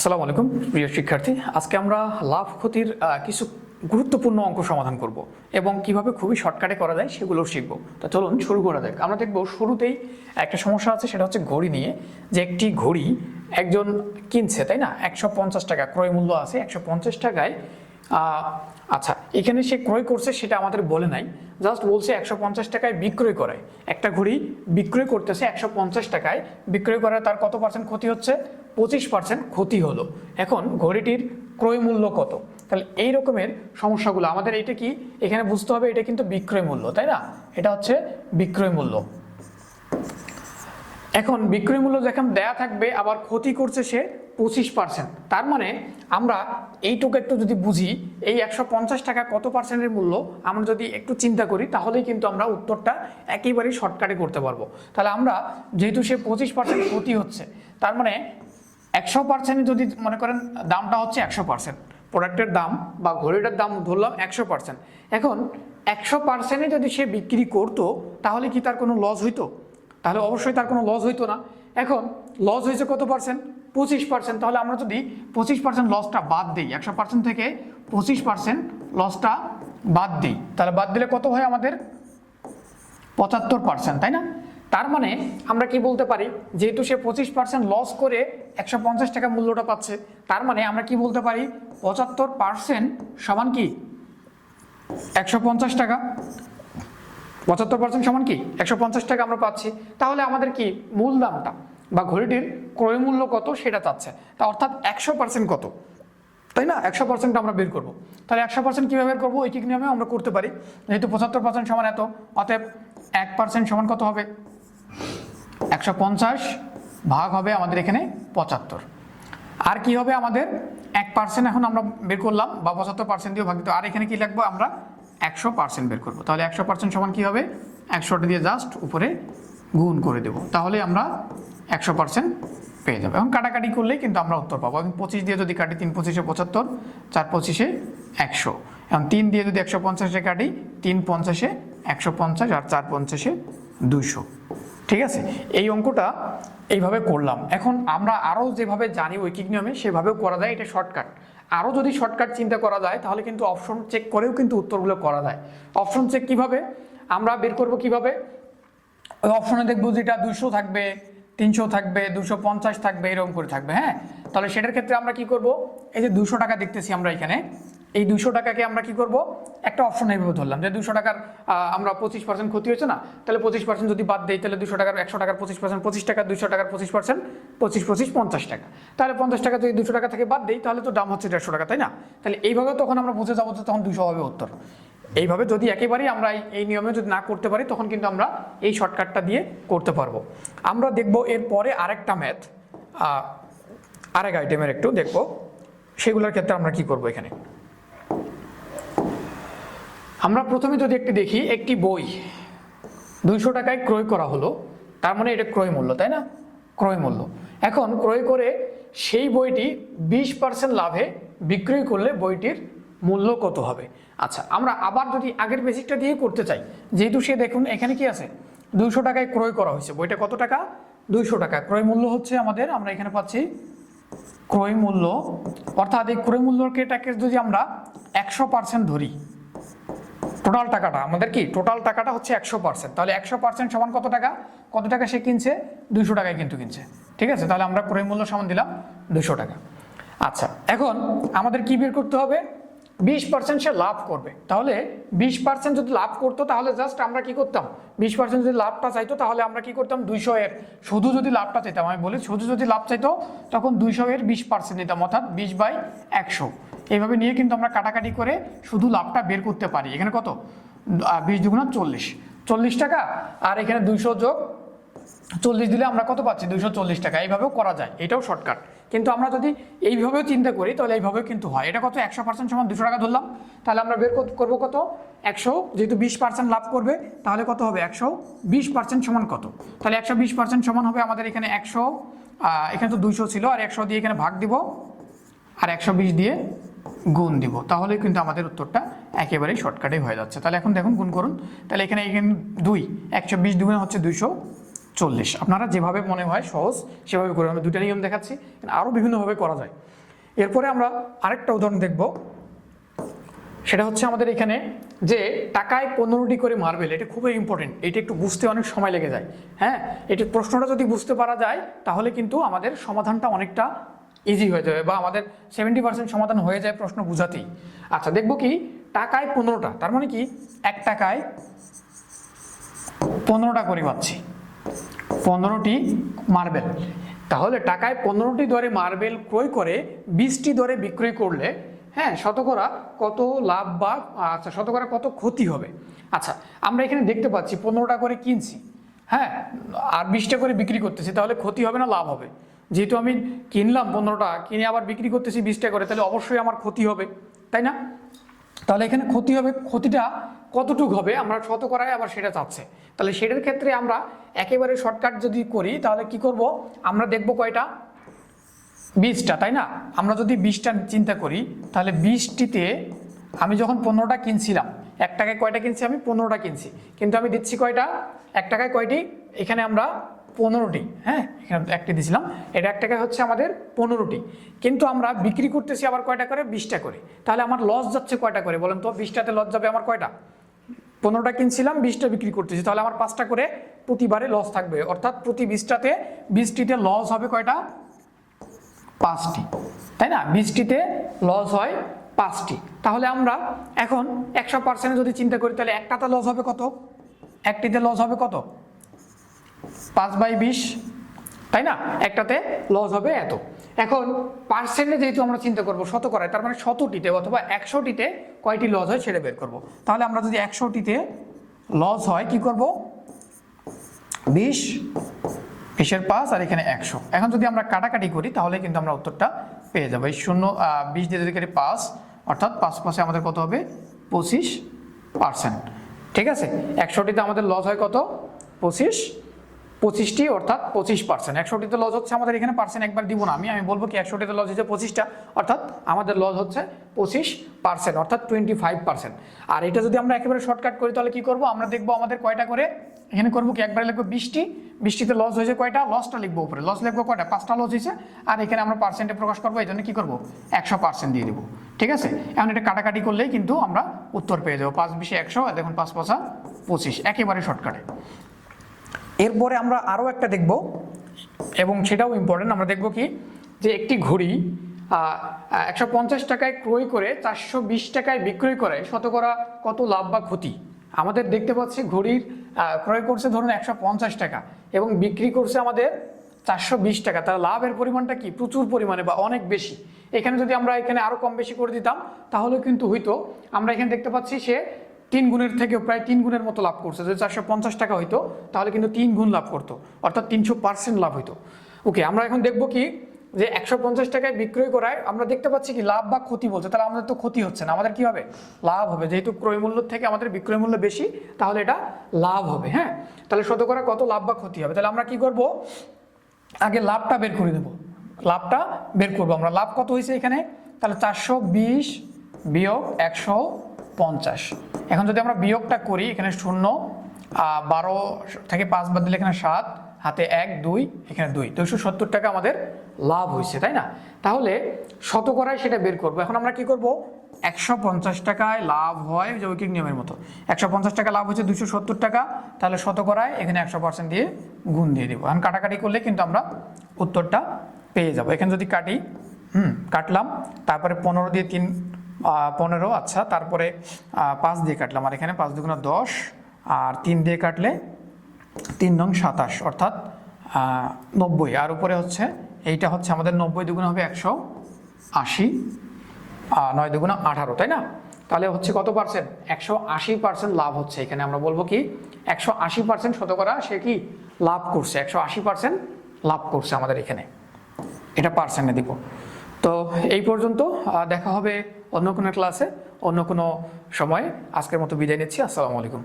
আসসালামু আলাইকুম, প্রিয় শিক্ষার্থী। আজকে আমরা লাভ ক্ষতির কিছু গুরুত্বপূর্ণ অঙ্ক সমাধান করব এবং কীভাবে খুবই শর্টকাটে করা যায় সেগুলো শিখব। তো চলুন শুরু করা যাক। আমরা দেখব শুরুতেই একটা সমস্যা আছে, সেটা হচ্ছে ঘড়ি নিয়ে। যে একটি ঘড়ি একজন কিনছে, তাই না? একশো পঞ্চাশ টাকা ক্রয় মূল্য আছে একশো পঞ্চাশ টাকায়। আচ্ছা এখানে সে ক্রয় করছে সেটা আমাদের বলে নাই। জাস্ট বলছে একশো পঞ্চাশ টাকায় বিক্রয় করে। একটা ঘড়ি বিক্রয় করতেছে একশো পঞ্চাশ টাকায়। বিক্রয় করার তার কত পার্সেন্ট ক্ষতি হচ্ছে? পঁচিশ পার্সেন্ট ক্ষতি হলো। এখন ঘড়িটির ক্রয় মূল্য কত? তাহলে এই রকমের সমস্যাগুলো, আমাদের এটা কি? এখানে বুঝতে হবে এটা কিন্তু বিক্রয় মূল্য, তাই না? এটা হচ্ছে বিক্রয় মূল্য। এখন বিক্রয় মূল্য যখন দেয়া থাকবে, আবার ক্ষতি করছে সে পঁচিশ পার্সেন্ট তার মানে আমরা এইটুকু একটু যদি বুঝি, এই একশো পঞ্চাশ টাকা কত পার্সেন্টের মূল্য? আমরা যদি একটু চিন্তা করি, তাহলেই কিন্তু আমরা উত্তরটা একেবারেই শর্টকাটে করতে পারব। তাহলে আমরা যেহেতু সে পঁচিশ পার্সেন্ট ক্ষতি হচ্ছে, তার মানে একশো পার্সেন্ট যদি মনে করেন দামটা হচ্ছে একশো পার্সেন্ট প্রোডাক্টের দাম বা ঘড়িটার দাম ধরলাম একশো পার্সেন্ট এখন একশো পার্সেন্টে যদি সে বিক্রি করতো, তাহলে কি তার কোনো লস হইতো? তাহলে অবশ্যই তার কোনো লস হইতো না। এখন লস হয়েছে কত পার্সেন্ট পঁচিশ পার্সেন্ট তাহলে আমরা যদি পঁচিশ পার্সেন্ট লসটা বাদ দিই, একশো পার্সেন্ট থেকে পঁচিশ পার্সেন্ট লসটা বাদ দিই, তাহলে বাদ দিলে কত হয় আমাদের? পঁচাত্তর পার্সেন্ট তাই না? তার মানে আমরা কি বলতে পারি? যেহেতু সে পঁচিশ পার্সেন্ট লস করে একশো পঞ্চাশ টাকা মূল্যটা পাচ্ছে, তার মানে আমরা কি বলতে পারি? পঁচাত্তর পার্সেন্ট সমান কি? একশো পঞ্চাশ টাকা। পঁচাত্তর পার্সেন্ট সমান কি? একশো পঞ্চাশ টাকা আমরা পাচ্ছি। তাহলে আমাদের কি মূল দামটা বা ঘড়িটির ক্রয় মূল্য কত সেটা চাচ্ছে? তা অর্থাৎ একশো পার্সেন্ট কত? তাই না? একশো পার্সেন্ট আমরা বের করব। তাহলে একশো পার্সেন্ট কীভাবে বের করব? ঐকিক নিয়মে আমরা করতে পারি। যেহেতু পঁচাত্তর পার্সেন্ট সমান এত, অতএব এক পার্সেন্ট সমান কত হবে? একশো পঞ্চাশ ভাগ হবে আমাদের এখানে পঁচাত্তর। আর কি হবে আমাদের? এক পার্সেন্ট এখন আমরা বের করলাম, বা পঁচাত্তর পার্সেন্ট দিয়ে ভাগ আর এখানে কি লাগবো আমরা একশো পার্সেন্ট বের করব। তাহলে একশো পার্সেন্ট সমান কী হবে? একশোটা দিয়ে জাস্ট উপরে গুণ করে দেবো। তাহলে আমরা একশো পার্সেন্ট পেয়ে যাব। এখন কাটাকাটি করলেই কিন্তু আমরা উত্তর পাবো। এখন পঁচিশ দিয়ে যদি কাটি, তিন পঁচিশে পঁচাত্তর, চার পঁচিশে একশো। এখন তিন দিয়ে যদি একশো পঞ্চাশে কাটি, তিন পঞ্চাশে একশো পঞ্চাশ আর চার পঞ্চাশে দুইশো। ঠিক আছে? এই অঙ্কটা এইভাবে করলাম। এখন আমরা আরও যেভাবে জানি ঐকিক নিয়মে, সেভাবেও করা যায়। এটা শর্টকাট আরও যদি শর্টকাট চিন্তা করা যায়, তাহলে কিন্তু অপশন চেক করেও কিন্তু উত্তরগুলো করা যায়। অপশন চেক কীভাবে? আমরা বের করব কীভাবে? ওই অপশনে দেখব যেটা দুশো থাকবে, তিনশো থাকবে দুশো পঞ্চাশ থাকবে, এরকম করে থাকবে হ্যাঁ? তাহলে সেটার ক্ষেত্রে আমরা কি করব? এই যে দুশো টাকা দেখতেছি আমরা এখানে। এই দুশো টাকাকে আমরা কি করব? একটা অপশন এইভাবে ধরলাম যে দুশো টাকার আমরা পঁচিশ পার্সেন্ট ক্ষতি হয়েছে না, তাহলে পঁচিশ পার্সেন্ট যদি বাদ দেই, তাহলে দুশো টাকার, একশো টাকার পঁচিশ পার্সেন্ট পঁচিশ টাকা দুশো টাকার পঁচিশ পার্সেন্ট পঁচিশ পঁচিশ, পঞ্চাশ টাকা। তাহলে পঞ্চাশ টাকা যদি দুশো টাকা থেকে বাদ দিই, তাহলে তো দাম হচ্ছে দেড়শো টাকা, তাই না? তাহলে এইভাবে তখন আমরা বুঝে যাব যে তখন দুশো হবে উত্তর। এইভাবে যদি একেবারেই আমরা এই- নিয়মে যদি না করতে পারি, তখন কিন্তু আমরা এই শর্টকাটটা দিয়ে করতে পারব। আমরা দেখব এর পরে আরেকটা ম্যাথ আরেক আইটেমের একটু দেখব। সেগুলোর ক্ষেত্রে আমরা কি করব এখানে? আমরা প্রথমে যদি একটি দেখি, একটি বই, দুইশো টাকায় ক্রয় করা হলো, তার মানে এটা ক্রয় মূল্য, তাই না? ক্রয় মূল্য। এখন ক্রয় করে সেই বইটি বিশ পার্সেন্ট লাভে বিক্রয় করলে বইটির মূল্য কত হবে? আচ্ছা আমরা আবার যদি আগের বেসিকটা দিয়ে করতে চাই, যেহেতু সে দেখুন, এখানে কি আছে? দুইশো টাকায় ক্রয় করা হয়েছে। বইটা কত টাকা? দুইশো টাকা। ক্রয় মূল্য হচ্ছে আমাদের, আমরা এখানে পাচ্ছি ক্রয় মূল্য। অর্থাৎ এই ক্রয় মূল্যটাকে যদি আমরা একশো পার্সেন্ট ধরি টোটাল টাকাটা, আমাদের কি? টোটাল টাকাটা হচ্ছে একশো পার্সেন্ট তাহলে একশো পার্সেন্ট সমান কত টাকা? কত টাকা সে কিনছে? দুইশো টাকায় কিন্তু কিনছে। ঠিক আছে? তাহলে আমরা ক্রয় মূল্য সমান দিলাম দুশো টাকা। আচ্ছা এখন আমাদের কি বের করতে হবে? বিশ পার্সেন্ট সে লাভ করবে। তাহলে বিশ পার্সেন্ট যদি লাভ করতো, তাহলে জাস্ট আমরা কি করতাম? বিশ পার্সেন্ট যদি লাভটা চাইতো, তাহলে আমরা কি করতাম? দুইশো এর। শুধু যদি লাভটা চাইতাম, আমি বলি, শুধু যদি লাভ চাইতো, তখন দুইশো এর বিশ পার্সেন্ট নিতাম, অর্থাৎ বিশ বাই একশো। এইভাবে নিয়ে কিন্তু আমরা কাটাকাটি করে শুধু লাভটা বের করতে পারি। এখানে কত? বিশ দুগুণা চল্লিশ। চল্লিশ টাকা, আর এখানে দুইশো যোগ চল্লিশ দিলে আমরা কত পাচ্ছি? দুইশো চল্লিশ টাকা। এইভাবেও করা যায়। এটাও শর্টকাট কিন্তু আমরা যদি এইভাবেও চিন্তা করি, তাহলে এইভাবেও কিন্তু হয়। এটা কত? একশো পার্সেন্ট সমান দুশো টাকা ধরলাম। তাহলে আমরা বের করব কত? একশো। যেহেতু বিশ পার্সেন্ট লাভ করবে, তাহলে কত হবে? একশো। বিশ পার্সেন্ট সমান কত? তাহলে একশো বিশ পার্সেন্ট সমান হবে আমাদের এখানে একশো। এখানে তো দুইশো ছিল, আর একশো দিয়ে এখানে ভাগ দিব। আর একশো বিশ দিয়ে গুণ দিব। তাহলে কিন্তু আমাদের উত্তরটা একেবারেই শর্টকাটেই হয়ে যাচ্ছে। তাহলে এখন দেখুন, গুণ করুন। তাহলে এখানে এখানে দুই। একশো বিশ দুগুণে হচ্ছে দুইশো। চল্লিশ। আপনারা যেভাবে মনে হয় সহজ, সেভাবে করে আমি দুটা নিয়ম দেখাচ্ছি আরও বিভিন্নভাবে করা যায়। এরপরে আমরা আরেকটা উদাহরণ দেখব। সেটা হচ্ছে আমাদের এখানে যে টাকায় পনেরোটি করে মার্বেল, এটা খুবই ইম্পর্টেন্ট এটা একটু বুঝতে অনেক সময় লেগে যায়। হ্যাঁ এটি প্রশ্নটা যদি বুঝতে পারা যায়, তাহলে কিন্তু আমাদের সমাধানটা অনেকটা ইজি হয়ে যাবে বা আমাদের সেভেন্টি পার্সেন্ট সমাধান হয়ে যায় প্রশ্ন বুঝাতেই। আচ্ছা দেখব কি, টাকায় পনেরোটা, তার মানে কি, এক টাকায় পনেরোটা করে পাচ্ছি। পনেরোটি মার্বেল। তাহলে টাকায় পনেরোটি দরে মার্বেল ক্রয় করে বিশটি দরে বিক্রয় করলে হ্যাঁ শতকরা কত লাভ বা আচ্ছা শতকরা কত ক্ষতি হবে? আচ্ছা আমরা এখানে দেখতে পাচ্ছি পনেরোটা করে কিনছি হ্যাঁ আর বিশটা করে বিক্রি করতেছি, তাহলে ক্ষতি হবে না, লাভ হবে। যেহেতু আমি কিনলাম পনেরোটা, কিনে আবার বিক্রি করতেছি বিশটা করে, তাহলে অবশ্যই আমার ক্ষতি হবে, তাই না? তাহলে এখানে ক্ষতি হবে, ক্ষতিটা কতটুকু হবে, আমরা শত শতকরায় আবার সেটা চাচ্ছে। তাহলে সেটার ক্ষেত্রে আমরা একেবারে শর্টকাট যদি করি, তাহলে কি করব? আমরা দেখব কয়টা? বিশটা, তাই না? আমরা যদি বিশটা চিন্তা করি, তাহলে বিশটিতে আমি যখন পনেরোটা কিনছিলাম এক টাকায় কয়টা কিনছি আমি? পনেরোটা কিনছি। কিন্তু আমি দিচ্ছি কয়টা? এক টাকায় কয়টি? এখানে আমরা পনেরোটি হ্যাঁ? এখানে একটি দিয়েছিলাম, এটা এক টাকায় হচ্ছে আমাদের পনেরোটি। কিন্তু আমরা বিক্রি করতেছি আবার কয়টা করে? বিশটা করে। তাহলে আমার লস যাচ্ছে কয়টা করে বলেন তো? বিশটাতে লস যাবে আমার কয়টা? পনেরোটা কিনছিলাম, বিশটা বিক্রি করতেছি। তাহলে আমার পাঁচটা করে প্রতিবারে লস থাকবে। অর্থাৎ প্রতি বিশটাতে বিশটিতে লস হবে কয়টা? পাঁচটি। তাই না? বিশটিতে লস হয় পাঁচটি। তাহলে আমরা এখন একশো পার্সেন্ট যদি চিন্তা করি, তাহলে একটাতে লস হবে কত? একটিতে লস হবে কত? পাঁচ বাই বিশ। তাই না? একটাতে লস হবে এত। এখন পার্সেন্টে যেহেতু আমরা চিন্তা করব শতকরায়, তার মানে শতটিতে অথবা একশোটিতে কয়টি লস হয় সেটা বের করব। তাহলে আমরা যদি একশোটিতে লস হয়, কি করব? বিশ, বিশের পাঁচ আর এখানে একশো। এখন যদি আমরা কাটাকাটি করি, তাহলে কিন্তু আমরা উত্তরটা পেয়ে যাব। এই শূন্য বিশ দিয়ে যদি কাটি পাঁচ, অর্থাৎ পাঁচ পাশে আমাদের কত হবে? পঁচিশ পার্সেন্ট ঠিক আছে? একশোটিতে আমাদের লস হয় কত? পঁচিশ। পঁচিশটি, অর্থাৎ পঁচিশ পার্সেন্ট একশোটিতে লস হচ্ছে আমাদের এখানে পার্সেন্ট একবার দিব না। আমি আমি বলব কি, একশোটিতে লস হচ্ছে পঁচিশটা, অর্থাৎ আমাদের লস হচ্ছে পঁচিশ পার্সেন্ট অর্থাৎ টোয়েন্টি ফাইভ পার্সেন্ট আর এটা যদি আমরা একেবারে শর্টকাট করি, তাহলে কি করব? আমরা দেখব আমাদের কয়টা করে? এখানে করব কি, একবারে লিখব বৃষ্টি বৃষ্টিতে লস হয়েছে কয়টা? লসটা লিখব উপরে। লস লিখব কয়টা? পাঁচটা লস হয়েছে। আর এখানে আমরা পার্সেন্টে প্রকাশ করব, এই জন্য কী করব? একশো পার্সেন্ট দিয়ে দেবো। ঠিক আছে? এখন এটা কাটাকাটি করলেই কিন্তু আমরা উত্তর পেয়ে যাব। পাঁচ বিশে একশো দেখুন পাঁচ পাঁচা পঁচিশ। একেবারে শর্টকাটে এরপরে আমরা আরও একটা দেখব, এবং সেটাও ইম্পর্টেন্ট আমরা দেখব কি? যে একটি ঘড়ি একশো পঞ্চাশ টাকায় ক্রয় করে চারশো বিশ টাকায় বিক্রয় করে শতকরা কত লাভ বা ক্ষতি? আমাদের দেখতে পাচ্ছি ঘড়ির ক্রয় করছে ধরুন একশো পঞ্চাশ টাকা, এবং বিক্রি করছে আমাদের চারশো বিশ টাকা। তার লাভের পরিমাণটা কি? প্রচুর পরিমাণে বা অনেক বেশি। এখানে যদি আমরা এখানে আরও কম বেশি করে দিতাম, তাহলে কিন্তু হইতো। আমরা এখানে দেখতে পাচ্ছি সে তিন গুণের থেকেও প্রায় তিন গুণের মতো লাভ করছে। যদি চারশো পঞ্চাশ টাকা হইতো, তাহলে কিন্তু তিন গুণ লাভ করতো। অর্থাৎ তিনশো পার্সেন্ট লাভ হইতো। ওকে আমরা এখন দেখব কি যে একশো পঞ্চাশ টাকায় বিক্রয় করায় আমরা দেখতে পাচ্ছি কি লাভ বা ক্ষতি বলছে। তাহলে আমাদের তো ক্ষতি হচ্ছে না। আমাদের কি হবে? লাভ হবে। যেহেতু ক্রয় মূল্য থেকে আমাদের বিক্রয় মূল্য বেশি, তাহলে এটা লাভ হবে হ্যাঁ? তাহলে শতকরা কত? লাভ বা ক্ষতি হবে। তাহলে আমরা কি করব? আগে লাভটা বের করে দেব। লাভটা বের করব আমরা। লাভ কত হয়েছে এখানে? তাহলে চারশো বিশ বিয়োগ একশো পঞ্চাশ। এখন যদি আমরা বিয়োগটা করি, এখানে শূন্য বারো থেকে পাঁচ বাদ দিলে এখানে সাত, হাতে এক, দুই, এখানে দুই। দুইশো সত্তর টাকা আমাদের লাভ হয়েছে তাই না? তাহলে শতকরায় সেটা বের করব। এখন আমরা কি করব? একশো পঞ্চাশ টাকায় লাভ হয় যৌগিক নিয়মের মতো। একশো পঞ্চাশ টাকা লাভ হচ্ছে দুশো সত্তর টাকা, তাহলে শতকরায় এখানে একশো পার্সেন্ট দিয়ে গুণ দিয়ে দেবো। এখন কাটাকাটি করলে কিন্তু আমরা উত্তরটা পেয়ে যাব। এখানে যদি কাটি, হুম, কাটলাম, তারপরে পনেরো দিয়ে তিন পনেরো আচ্ছা তারপরে পাঁচ দিয়ে কাটলাম। আর এখানে পাঁচ দুগুণা দশ, আর তিন দিয়ে কাটলে তিন নং সাতাশ, অর্থাৎ নব্বই। আর উপরে হচ্ছে, এইটা হচ্ছে আমাদের নব্বই দুগুণ হবে একশো আশি নয় দুগুণ আঠারো, তাই না? তাহলে হচ্ছে কত পার্সেন্ট একশো আশি পার্সেন্ট লাভ হচ্ছে। এখানে আমরা বলব কি, একশো আশি পার্সেন্ট শতকরা সে কি লাভ করছে? একশো আশি পার্সেন্ট লাভ করছে আমাদের এখানে। এটা পার্সেন্টে দিব। তো এই পর্যন্ত দেখা হবে অন্য কোনো ক্লাসে অন্য কোনো সময়ে আজকের মতো বিদায় নিচ্ছি আসসালামু আলাইকুম।